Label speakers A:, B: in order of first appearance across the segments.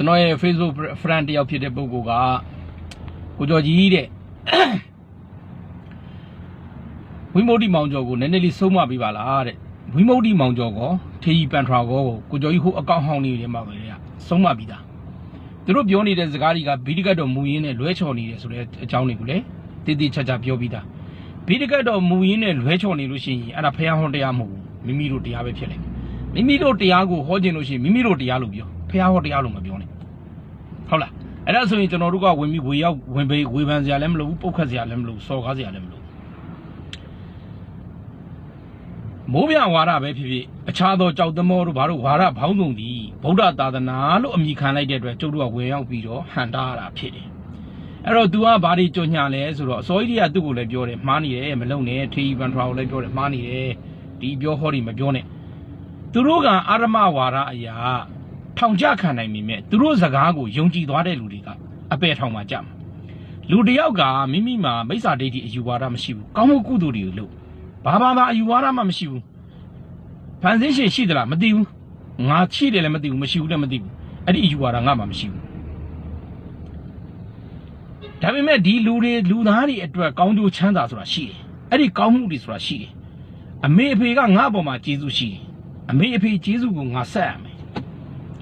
A: ကျွန်တော်ရဲ့ Facebook friend တယောက်ဖြစ်တဲ့ပုဂ္ဂိုလ်ကကိုကျော်ကြီးတဲ့ဝိမု ക്തി မောင်ကျော်ကိုနည်းနည်းလေးဆုံးမပေးပါလားတဲ့ဝိမု ക്തി မောင်ကျော်ကောထေကြီးပန်ထရာကောကိုကိုကျော်ကြီးဟိုအကောင့်ဟောင်းနေတယ်မှာပဲလေဆုံးမပြီးသားသူတို့ပြောနေတဲ့စကားတွေကဘီဒီကတ်တော်မူရင်းနဲ့လွဲချော်နေတယ်ဆိုတဲ့အကြောင်းတွေကိုလည်းတည်တည်ချာချာပြောပြီးသားဘီဒီကတ်တော်မူရင်းနဲ့လွဲချော်နေလို့ရှိရင်အဲ့ဒါဖះဟောင်းတရားမဟုတ်ဘူးမိမိတို့တရားပဲဖြစ်လိမ့်မယ်မိမိတို့တရားကိုဟောခြင်းလို့ရှိရင်မိမိတို့တရားလို့ပြော ဖះဟောတရားလို့မပြောနဲ့ဟုတ်လားအဲ့ဒါဆိုရင်ကျွန်တော်တို့ကဝင်ပြီးဝေရောက်ဝင်ပေးဝေဖန်စရာလည်းမလိုဘူးပုတ်ခတ်စရာလည်းမလိုဘူးစော်ကားစရာလည်းမလိုဘူးမိုးပြဝါဒပဲဖြစ်ဖြစ်အခြားသောကြောက်သမောတို့ဘာတို့ဝါဒဘောင်းဆုံးသည်ဗုဒ္ဓသာသနာလို့အမိခံလိုက်တဲ့အတွက်ကျုပ်တို့ကဝင်ရောက်ပြီးတော့ဟန်တာရတာဖြစ်တယ်အဲ့တော့ तू ကဘာတွေကြွညာလဲဆိုတော့အစောကြီးကသူ့ကိုလည်းပြောတယ်မှားနေတယ်မလုံနဲ့ထေးဘန်ထရာကိုလည်းပြောတယ်မှားနေတယ်ဒီပြောဟောဒီမပြောနဲ့သူတို့ကအာရမဝါဒအရာ ထောင်ချခံနိုင်မိမဲ့သူတို့စကားကိုယုံကြည်သွားတဲ့လူတွေကအပယ်ထောင်မှာကြမှာလူတစ်ယောက်ကမိမိမှာမိစ္ဆာဒိဋ္ဌိအယူဝါဒမရှိဘူးကောင်းမှုကုသိုလ်တွေကိုလုပ်ဘာဘာဘာအယူဝါဒမှမရှိဘူးဖန်ဆင်းရှင်ရှိသလားမသိဘူးငါရှိတယ်လည်းမသိဘူးမရှိဘူးလည်းမသိဘူးအဲ့ဒီအယူဝါဒငါမှမရှိဘူးဒါပေမဲ့ဒီလူတွေလူသားတွေအတွက်ကောင်းကျိုးချမ်းသာဆိုတာရှိတယ်အဲ့ဒီကောင်းမှုတွေဆိုတာရှိတယ်အမေအဖေကငါ့အပေါ်မှာကျေးဇူးရှိတယ်အမေအဖေကျေးဇူးကိုငါဆက်ရမယ်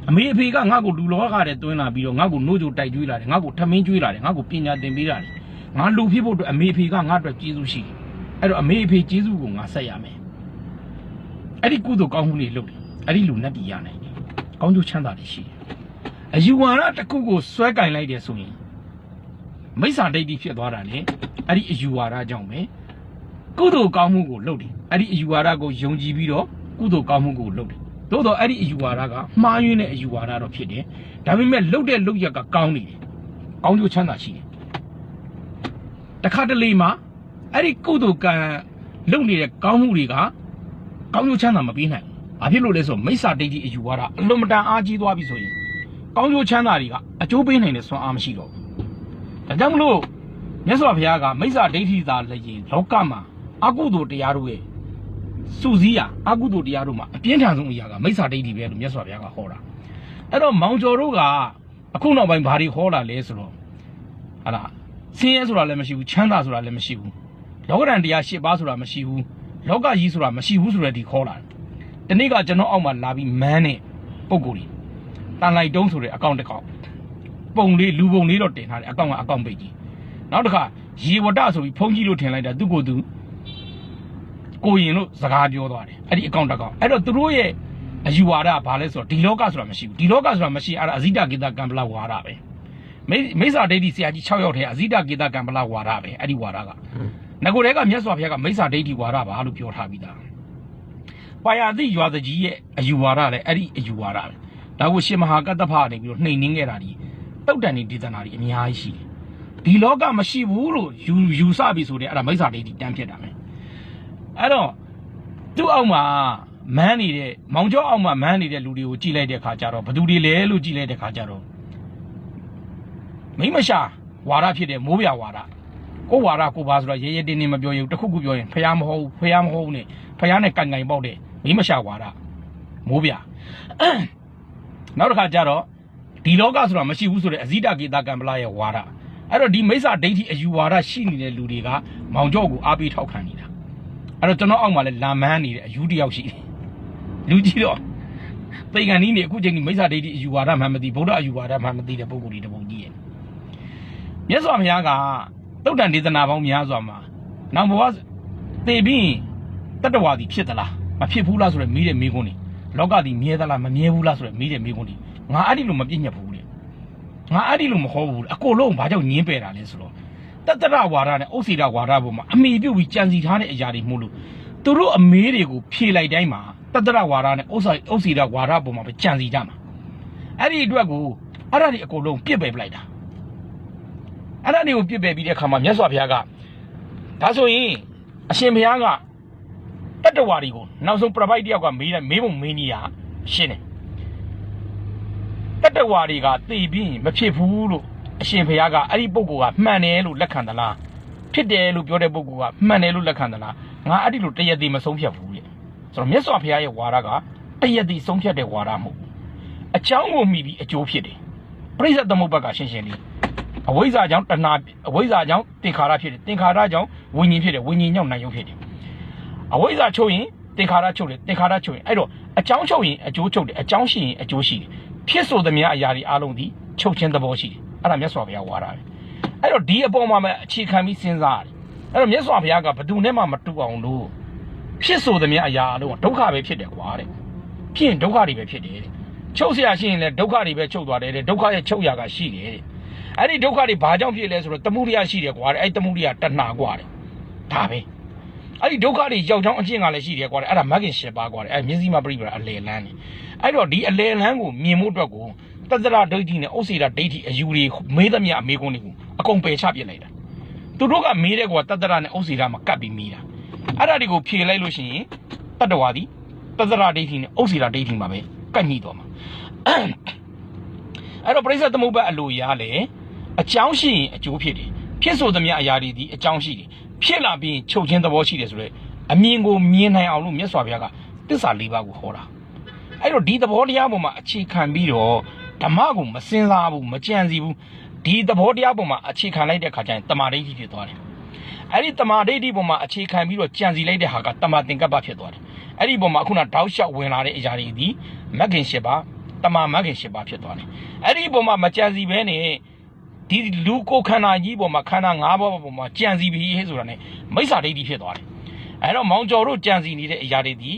A: အမေအဖေကငါ့ကိုလူလောကတဲ့တွင်းလာပြီးတော့ငါ့ကိုနှိုးကြိုတိုက်ကျွေးလာတယ်ငါ့ကိုထမင်းကျွေးလာတယ်ငါ့ကိုပညာသင်ပေးလာတယ်ငါလူဖြစ်ဖို့အတွက်အမေအဖေကငါ့အတွက်ကျေးဇူးရှိတယ်အဲ့တော့အမေအဖေကျေးဇူးကိုငါဆက်ရမယ်အဲ့ဒီကုသိုလ်ကောင်းမှုတွေလုပ်တယ်အဲ့ဒီလူနဲ့ပြည်ရနိုင်တယ်ကောင်းကျိုးချမ်းသာတွေရှိတယ်အယူဝါဒတစ်ခုကိုစွဲကင်လိုက်တယ်ဆိုရင်မိစ္ဆာဒိဋ္ဌိဖြစ်သွားတာလေအဲ့ဒီအယူဝါဒကြောင့်ပဲကုသိုလ်ကောင်းမှုကိုလုပ်တယ်အဲ့ဒီအယူဝါဒကိုယုံကြည်ပြီးတော့ကုသိုလ်ကောင်းမှုကိုလုပ်တယ် သို့တော့အဲ့ဒီအယူဝါဒကမှားယွင်းတဲ့အယူဝါဒတော့ဖြစ်တယ်။ဒါပေမဲ့လုတ်တဲ့လုတ်ရက်ကကောင်းနေတယ်။ကောင်းကျိုးချမ်းသာရှိတယ်။တခါတလေမှာအဲ့ဒီကုသိုလ်ကံလုတ်နေတဲ့ကောင်းမှုတွေကကောင်းကျိုးချမ်းသာမပေးနိုင်ဘူး။ဘာဖြစ်လို့လဲဆိုတော့မိစ္ဆာဒိဋ္ဌိအယူဝါဒအလွန်မတန်အားကြီးသွားပြီဆိုရင်ကောင်းကျိုးချမ်းသာတွေကအကျိုးပေးနိုင်တဲ့စွမ်းအားမရှိတော့ဘူး။ဒါကြောင့်မလို့မြတ်စွာဘုရားကမိစ္ဆာဒိဋ္ဌိသာလည်းရင်လောကမှာအကုသိုလ်တရားတို့ရဲ့ စုစည်းရအကုသိုလ်တရားတို့မှာအပြင်းထန်ဆုံးအရာကမိစ္ဆာဒိဋ္ဌိပဲလို့မြတ်စွာဘုရားကဟောတာအဲ့တော့မောင်ကျော်တို့ကအခုနောက်ပိုင်းဘာတွေဟောတာလဲဆိုတော့ဟာလားဆင်းရဲဆိုတာလည်းမရှိဘူးချမ်းသာဆိုတာလည်းမရှိဘူးလောကဓာတ်တရား၈ပါးဆိုတာမရှိဘူးလောကကြီးဆိုတာမရှိဘူးဆိုတဲ့ဒီခေါ်လာတယ်ဒီနေ့ကကျွန်တော်အောက်မှာလာပြီးမန်းတဲ့ပုံကိုယ်ကြီးတန်လိုက်တုံးဆိုတဲ့အကောင့်တစ်ကောင့်ပုံလေးလူပုံလေးတော့တင်ထားတယ်အကောင့်ကအကောင့်ပိတ်ကြီးနောက်တစ်ခါရေဝတ္တဆိုပြီးဖုန်းကြီးလို့ထင်လိုက်တာသူ့ကိုယ်သူ ကိုရင်လို့စကားပြောသွားတယ်အဲ့ဒီအကောင့်တစ်ကောင်အဲ့တော့သူတို့ရဲ့အယူဝါဒကဘာလဲဆိုတော့ဒီလောကဆိုတာမရှိဘူးဒီလောကဆိုတာမရှိအဲ့ဒါအဇိတကေတကံပလဝါဒပဲမိမိစ္ဆာဒိဋ္ဌိဆရာကြီး6ယောက်ထဲအဇိတကေတကံပလဝါဒပဲအဲ့ဒီဝါဒကငကိုတဲကမြတ်စွာဘုရားကမိစ္ဆာဒိဋ္ဌိဝါဒပါလို့ပြောထားပြီးသားပါရတိရွာတကြီးရဲ့အယူဝါဒလည်းအဲ့ဒီအယူဝါဒပဲဒါကိုရှင်မဟာကတ္တဖကနေပြီးတော့နှိမ်နှင်းခဲ့တာဒီတုတ်တန်နေဒေသနာတွေအများကြီးရှိတယ်ဒီလောကမရှိဘူးလို့ယူယူဆပြီဆိုတဲ့အဲ့ဒါမိစ္ဆာဒိဋ္ဌိတန်းဖြစ်တာပဲ အဲ့တော့သူ့အောက်မှာမန်းနေတဲ့မောင်ကျော်အောက်မှာမန်းနေတဲ့လူတွေကိုကြည်လိုက်တဲ့ခါကျတော့ဘသူတွေလဲလို့ကြည်လိုက်တဲ့ခါကျတော့မိမရှာဝါဒဖြစ်တဲ့မိုးပြဝါဒကိုဝါဒကိုပါဆိုတော့ရဲရဲတင်းတင်းမပြောရင်တခုခုပြောရင်ဖះမဟုတ်ဖះမဟုတ်နဲ့ဖះနဲ့ကန်ကန်ပေါက်တဲ့မိမရှာဝါဒမိုးပြနောက်တစ်ခါကျတော့ဒီလောကဆိုတာမရှိဘူးဆိုတဲ့အဇိတကေတကံပလာရဲ့ဝါဒအဲ့တော့ဒီမိစ္ဆာဒိဋ္ဌိအယူဝါဒရှိနေတဲ့လူတွေကမောင်ကျော်ကိုအားပေးထောက်ခံနေတာ အဲ့တော့ကျွန်တော်အောက်မှာလည်းလာမန်းနေတဲ့အယူတစ်ယောက်ရှိတယ်လူကြီးတော့သိကန်နီးနေအခုချိန်ဒီမိစ္ဆာဒိဋ္ဌိအယူဝါဒမှမသိဗုဒ္ဓအယူဝါဒမှမသိတဲ့ပုဂ္ဂိုလ်တွေတပုံကြီးရဲ့မြတ်စွာဘုရားကတုတ်တန်ဒေသနာပေါင်းများစွာမှာနောက်ဘဝသေပြီးတတ္တဝါဒီဖြစ်သလားမဖြစ်ဘူးလားဆိုတော့မိတဲ့မိကုန်းနေလောကဒီမြဲသလားမမြဲဘူးလားဆိုတော့မိတဲ့မိကုန်းနေငါအဲ့ဒီလိုမပြည့်ညက်ဘူးလေငါအဲ့ဒီလိုမဟောဘူးလေအကိုလုံးဘာကြောင့်ညင်းပယ်တာလဲဆိုတော့ တတ္တရဝါဒနဲ့ဥစ္စေတဝါဒပေါ်မှာအမိပြုတ်ပြီးကြံစီထားတဲ့အရာတွေမို့လို့သူတို့အမေးတွေကိုဖြေလိုက်တိုင်းမှာတတ္တရဝါဒနဲ့ဥစ္စာဥစ္စေတဝါဒပေါ်မှာပဲကြံစီကြမှာအဲ့ဒီအတွက်ကိုအဲ့ဒါတွေအကုန်လုံးပြစ်ပယ်ပလိုက်တာအဲ့ဒါတွေကိုပြစ်ပယ်ပြီးတဲ့အခါမှာမြတ်စွာဘုရားကဒါဆိုရင်အရှင်ဘုရားကတတ္တဝါတွေကိုနောက်ဆုံးပြပိုက်တယောက်ကမေးတယ်မေးဖို့မေးနေရရှင်းတယ်တတ္တဝါတွေကသိပြီးမဖြစ်ဘူးလို့ အရှင်ဘုရားကအဲ့ဒီပုဂ္ဂိုလ်ကမှန်တယ်လို့လက်ခံသလားဖြစ်တယ်လို့ပြောတဲ့ပုဂ္ဂိုလ်ကမှန်တယ်လို့လက်ခံသလားငါအဲ့ဒီလိုတရက်တည်းမဆုံးဖြတ်ဘူးတဲ့ဆိုတော့မြတ်စွာဘုရားရဲ့ဝါဒကတရက်တည်းဆုံးဖြတ်တဲ့ဝါဒမဟုတ်ဘူးအချောင်းကိုမိပြီးအကျိုးဖြစ်တယ်ပရိစ္ဆေသမုပ္ပါကရှင်းရှင်းလေးအဝိဇ္ဇာကြောင့်တဏှာအဝိဇ္ဇာကြောင့်သင်္ခါရဖြစ်တယ်သင်္ခါရကြောင့်ဝိညာဉ်ဖြစ်တယ်ဝိညာဉ်ကြောင့်နာယုတ်ဖြစ်တယ်အဝိဇ္ဇာချုပ်ရင်သင်္ခါရချုပ်တယ်သင်္ခါရချုပ်ရင်အဲ့တော့အကြောင်းချုပ်ရင်အကျိုးချုပ်တယ်အကြောင်းရှိရင်အကျိုးရှိတယ်ဖြစ်ဆိုသမျှအရာတွေအလုံးဒီချုပ်ခြင်းသဘောရှိတယ် အဲ့ဒါမြတ်စွာဘုရားဝါတာပဲအဲ့တော့ဒီအပေါ်မှာပဲအခြေခံပြီးစဉ်းစားရတယ်အဲ့တော့မြတ်စွာဘုရားကဘယ်သူနဲ့မှမတူအောင်လို့ဖြစ်ဆိုသမျှအရာအလုံးကဒုက္ခပဲဖြစ်တယ်ကွာတဲ့ဖြစ်ရင်ဒုက္ခတွေပဲဖြစ်တယ်တဲ့ချုပ်เสียရှိရင်လည်းဒုက္ခတွေပဲချုပ်သွားတယ်တဲ့ဒုက္ခရဲ့ချုပ်ရာကရှိတယ်တဲ့အဲ့ဒီဒုက္ခတွေဘာကြောင့်ဖြစ်လဲဆိုတော့တမှုရိယရှိတယ်ကွာတဲ့အဲ့တမှုရိယတဏှာကွာတဲ့ဒါပဲ အဲ့ဒီဒုက္ခတွေရောက်ချောင်းအကျင့်ကလည်းရှိတယ်ကွာတဲ့အဲ့ဒါမဂ်ကင်၈ပါးကွာတဲ့အဲ့မျက်စိမှာပြိပရာအလေလန်းနေအဲ့တော့ဒီအလေလန်းကိုမြင်မှုအတွက်ကို တသရဒိဋ္ဌိနဲ့ဥစ္စေရဒိဋ္ဌိအယူတွေမေးသမျှအမေးခွန်းတွေကိုအကုန်ပယ်ချပြစ်လိုက်တာသူတို့ကမေးတဲ့ကွာတသရနဲ့ဥစ္စေရမှာကပ်ပြီးမေးတာအဲ့ဒါတွေကိုဖြေလိုက်လို့ရှိရင်တတ္တဝါဒီတသရဒိဋ္ဌိနဲ့ဥစ္စေရဒိဋ္ဌိမှာပဲကပ်ညှိတော့မှာအဲ့တော့ပရိစ္ဆေသမုပ္ပါအလိုရလေအကြောင်းရှိရင်အကျိုးဖြစ်တယ်ဖြစ်ဆိုသမျှအရာတွေဒီအကြောင်းရှိတယ်ဖြစ်လာပြီးချုပ်ခြင်းသဘောရှိတယ်ဆိုတော့အမြင်ကိုမြင်နိုင်အောင်လို့မြတ်စွာဘုရားကသစ္စာ၄ပါးကိုဟောတာအဲ့တော့ဒီသဘောတရားပေါ်မှာအခြေခံပြီးတော့ ဓမ္မကိုမစင်စားဘူးမကြံစီဘူးဒီသဘောတရားပေါ်မှာအခြေခံလိုက်တဲ့အခါကျရင်တမာဒိဋ္ဌိဖြစ်သွားတယ်အဲ့ဒီတမာဒိဋ္ဌိပေါ်မှာအခြေခံပြီးတော့ကြံစီလိုက်တဲ့ဟာကတမာသင်္ကပ္ပဖြစ်သွားတယ်အဲ့ဒီပေါ်မှာခုနတောက်လျှောက်ဝင်လာတဲ့အရာတွေဒီမဂ်ခင်၈ပါးတမာမဂ်ခင်၈ပါးဖြစ်သွားတယ်အဲ့ဒီပေါ်မှာမကြံစီဘဲနဲ့ဒီလူကိုခန္ဓာကြီးပေါ်မှာခန္ဓာ၅ပါးပေါ်မှာကြံစီပြီးဟဲ့ဆိုတာ ਨੇ မိစ္ဆာဒိဋ္ဌိဖြစ်သွားတယ်အဲ့တော့မောင်ကျော်တို့ကြံစီနေတဲ့အရာတွေဒီ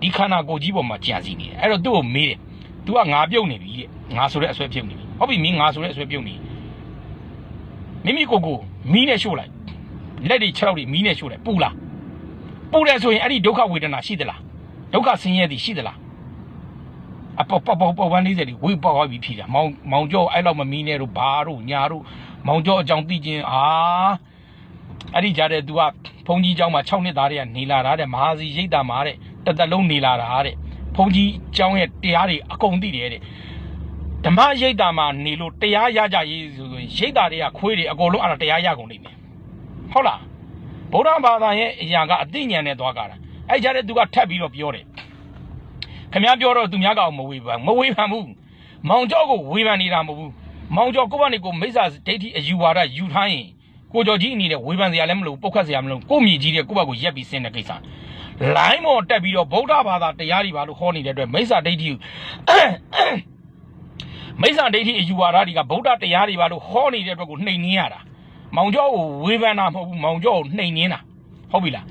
A: ဒီခန္ဓာကိုယ်ကြီးပေါ်မှာကြံစီနေတယ်အဲ့တော့သူ့ကိုမေးတယ် तू ကငါပြုတ်နေပြီတဲ့ငါဆိုတဲ့အဆွဲပြုတ်နေပြီဟုတ်ပြီမင်းငါဆိုတဲ့အဆွဲပြုတ်နေမိမိကိုယ်ကိုမီးနဲ့ရှို့လိုက်လက်တွေခြေထောက်တွေမီးနဲ့ရှို့လိုက်ပူလားပူတယ်ဆိုရင်အဲ့ဒီဒုက္ခဝေဒနာရှိသလားဒုက္ခဆင်းရဲသည်ရှိသလား အပေါ်ပေါ်ပေါ်ပေါ်ပန်း40ဒီဝေးပေါက်သွားပြီဖြီးတာမောင်မောင်ကျော်အဲ့လောက်မမီးနဲ့တို့ဘာတို့ညာတို့မောင်ကျော်အကြောင်းသိချင်းအာအဲ့ဒီကြားတဲ့ तू ကဘုံကြီးเจ้าမှာ6နှစ်သားတွေကနေလာတာတဲ့မဟာစီရိတ်တာမှာတဲ့တသက်လုံးနေလာတာတဲ့ ဘုန်းကြီးအကြောင်းရဲ့တရားတွေအကုန်သိတယ်တဲ့ဓမ္မရိပ်တာမှာနေလို့တရားရကြရေးဆိုရင်ရိပ်တာတွေကခွေးတွေအကုန်လုံးအဲ့ဒါတရားရကုန်နေတယ်ဟုတ်လားဗုဒ္ဓဘာသာရဲ့အရာကအသိဉာဏ်နဲ့သွားကြတာအဲ့ကြတဲ့သူကထပ်ပြီးတော့ပြောတယ်ခင်ဗျားပြောတော့သူများကောင်မဝေဖန်မဝေဖန်ဘူးမောင်ကျော်ကိုဝေဖန်နေတာမဟုတ်ဘူးမောင်ကျော်ကိုကနေကိုမိစ္ဆာဒိဋ္ဌိအယူဝါဒယူထားရင်ကိုကျော်ကြီးအနေနဲ့ဝေဖန်စရာလည်းမလိုပုတ်ခတ်စရာမလိုကိုမြည်ကြီးတဲ့ကိုဘကိုရက်ပြီးဆင်းတဲ့ကိစ္စ လိုင်းမော်တက်ပြီးတော့ဗုဒ္ဓဘာသာတရားတွေပါလို့ဟောနေတဲ့အတွက်မိစ္ဆာဒိဋ္ဌိကိုမိစ္ဆာဒိဋ္ဌိအယူဝါဒတွေကဗုဒ္ဓတရားတွေပါလို့ဟောနေတဲ့အတွက်ကိုနှိမ်နင်းရတာမောင်ကျော်ကိုဝေဖန်တာမဟုတ်ဘူးမောင်ကျော်ကိုနှိမ်နင်းတာဟုတ်ပြီလား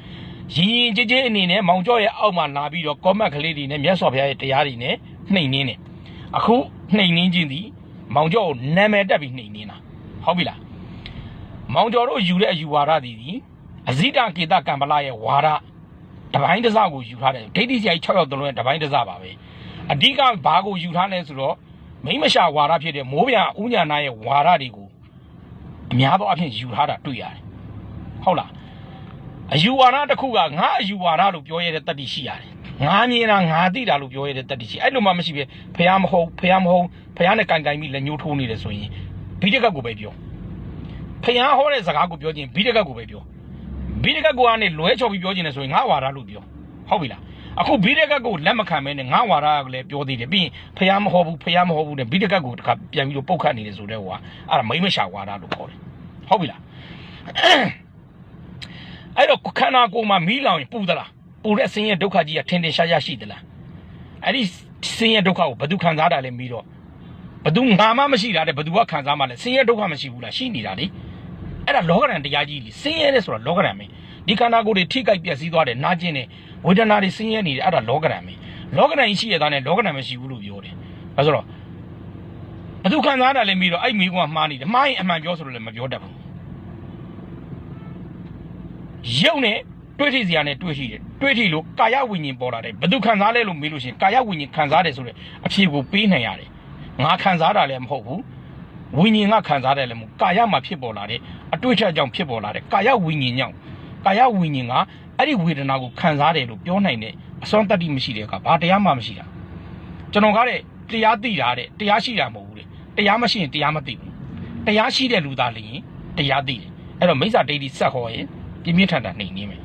A: ရင်ရင်ကြည်ကြည်အနေနဲ့မောင်ကျော်ရဲ့အောက်မှာလာပြီးတော့ကောမက်ကလေးတွေနဲ့မြတ်စွာဘုရားရဲ့တရားတွေနဲ့နှိမ်နင်းတယ်အခုနှိမ်နင်းခြင်းသည်မောင်ကျော်ကိုနာမည်တက်ပြီးနှိမ်နင်းတာဟုတ်ပြီလားမောင်ကျော်တို့ယူတဲ့အယူဝါဒတွေဒီအဇိတကေတကံပလာရဲ့ဝါဒ တပိုင်းတစ်စကိုယူထားတယ်ဒိဋ္ဌိဆရာကြီး6ယောက်တလုံးရဲ့တပိုင်းတစ်စပါပဲအဓိကဘာကိုယူထားလဲဆိုတော့မိမရှာဝါဒဖြစ်တဲ့မိုးပြဥညာနာရဲ့ဝါဒတွေကိုအများသောအဖြစ်ယူထားတာတွေ့ရတယ်ဟုတ်လားအယူဝါဒတစ်ခုကငါအယူဝါဒလို့ပြောရတဲ့တတ္တိရှိရတယ်။ငါမြင်တာငါသိတာလို့ပြောရတဲ့တတ္တိရှိအဲ့လိုမှမရှိပဲဖះမဟုတ်ဖះမဟုတ်ဖះနဲ့ကင်ကင်ပြီးလက်ညှိုးထိုးနေတယ်ဆိုရင်ဘိတကတ်ကိုပဲပြောဖះဟောတဲ့စကားကိုပြောခြင်းဘိတကတ်ကိုပဲပြော ဘိတကတ်ကိုကနေလွဲချော်ပြီးပြောခြင်းလဲဆိုရင်ငါဝါဒလို့ပြောဟုတ်ပြီလားအခုဘိတကတ်ကိုလက်မခံမဲနဲ့ငါဝါဒကလည်းပြောသေးတယ်ပြီးရင်ဖះမဟုတ်ဘူးဖះမဟုတ်ဘူးနဲ့ဘိတကတ်ကိုတခါပြန်ပြီးတော့ပုတ်ခတ်နေတယ်ဆိုတဲ့ဟိုကအဲ့ဒါမိမရှာဝါဒလို့ခေါ်တယ်ဟုတ်ပြီလားအဲ့တော့ခန္ဓာကိုယ်မှာမီးလောင်ရင်ပူသလားပူတဲ့ဆင်းရဲဒုက္ခကြီးကထင်ထင်ရှားရှားရှိသလားအဲ့ဒီဆင်းရဲဒုက္ခကိုဘယ်သူခံစားတာလဲမီးတော့ဘယ်သူငါမှမရှိတာတဲ့ဘယ်သူကခံစားမှလဲဆင်းရဲဒုက္ခမရှိဘူးလားရှိနေတာလေ အဲ့ဒါလောကရန်တရားကြီးလေဆင်းရဲတဲ့ဆိုတာလောကရန်ပဲဒီခန္ဓာကိုယ်တွေထိခိုက်ပျက်စီးသွားတယ်နာကျင်တယ်ဝေဒနာတွေဆင်းရဲနေတယ်အဲ့ဒါလောကရန်ပဲလောကရန်ကြီးရှိရတာနဲ့လောကရန်မရှိဘူးလို့ပြောတယ်အဲဆိုတော့ဘယ်သူခံစားတာလဲမီးတော့အဲ့မီးကမှားနေတယ်မှားရင်အမှန်ပြောဆိုလို့လည်းမပြောတတ်ဘူးရုပ်နဲ့တွေးထိစရာနဲ့တွေးရှိတယ်တွေးထိလို့ကာယဝိညာဉ်ပေါ်လာတယ်ဘယ်သူခံစားလဲလို့မေးလို့ရှရင်ကာယဝိညာဉ်ခံစားတယ်ဆိုတဲ့အဖြေကိုပေးနိုင်ရတယ်ငါခံစားတာလည်းမဟုတ်ဘူး ဝိညာဉ်ကခံစားတယ်လည်းမဟုတ်ကာယမှာဖြစ်ပေါ်လာတဲ့အတွေ့အချက်ကြောင့်ဖြစ်ပေါ်လာတဲ့ကာယဝိညာဉ်ကြောင့်ကာယဝိညာဉ်ကအဲ့ဒီဝေဒနာကိုခံစားတယ်လို့ပြောနိုင်တဲ့အစွမ်းတတ္တိမရှိတဲ့အခါဘာတရားမှမရှိတာကျွန်တော်ကတဲ့တရားသိတာတဲ့တရားရှိတာမဟုတ်ဘူးလေတရားမရှိရင်တရားမသိဘူးတရားရှိတဲ့လူသားလျင်တရားသိတယ်အဲ့တော့မိစ္ဆာဒိဋ္ဌိစက်ဟောရင်ပြင်းပြင်းထန်ထန်နှိမ်နေမယ်